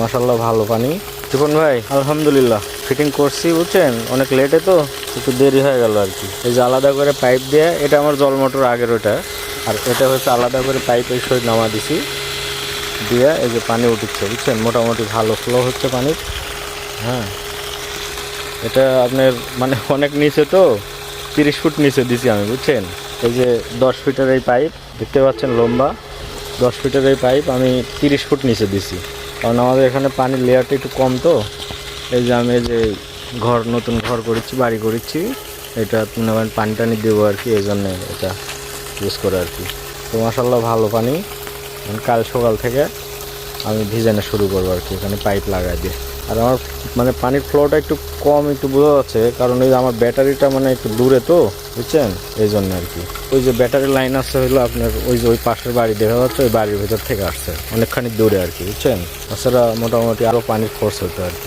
মাসাল্লাহ ভালো পানি। টিপন ভাই, আলহামদুলিল্লাহ। ফিটিং করছি, বুঝছেন? অনেক লেটে তো, একটু দেরি হয়ে গেল আর কি। এই যে আলাদা করে পাইপ দিয়ে, এটা আমার জল মোটর আগের ওটা। আর এটা হচ্ছে আলাদা করে পাইপ এই সহিত নামা দিছি। দিয়ে এই যে পানি উঠছে, বুঝছেন? মোটামুটি ভালো ফ্লো হচ্ছে পানির। হ্যাঁ। এটা আপনার মানে অনেক নিচে তো, তিরিশ ফুট নিচে দিছি আমি, বুঝছেন? এই যে দশ ফিটের এই পাইপ দেখতে পাচ্ছেন লম্বা? দশ ফিটের এই পাইপ আমি তিরিশ ফুট নিচে দিছি। কারণ আমাদের এখানে পানির লেয়ারটা একটু কম তো। এই যে আমি যে ঘর, নতুন ঘর করেছি, বাড়ি করেছি, এটা মনে করেন পানি টানি দেবো আর কি এই জন্যে এটা ইউজ করে আর কি। তো মাসাল্লাহ ভালো পানি। কাল সকাল থেকে আমি ভিজানো শুরু করব আর কি, এখানে পাইপ লাগাই দিয়ে। আর আমার মানে পানির ফ্লোটা একটু কম একটু বোঝা যাচ্ছে, কারণ ওই আমার ব্যাটারিটা মানে একটু দূরে তো, বুঝছেন? এই জন্য আর কি। ওই যে ব্যাটারি লাইন আসছে হলো আপনার ওই যে ওই পাশের বাড়ি, দেখা যাচ্ছে ওই বাড়ির ভেতর থেকে আসছে, অনেকখানি দূরে আর কি, বুঝছেন? তাছাড়া মোটামুটি আরও পানির খরচ হতো আর কি।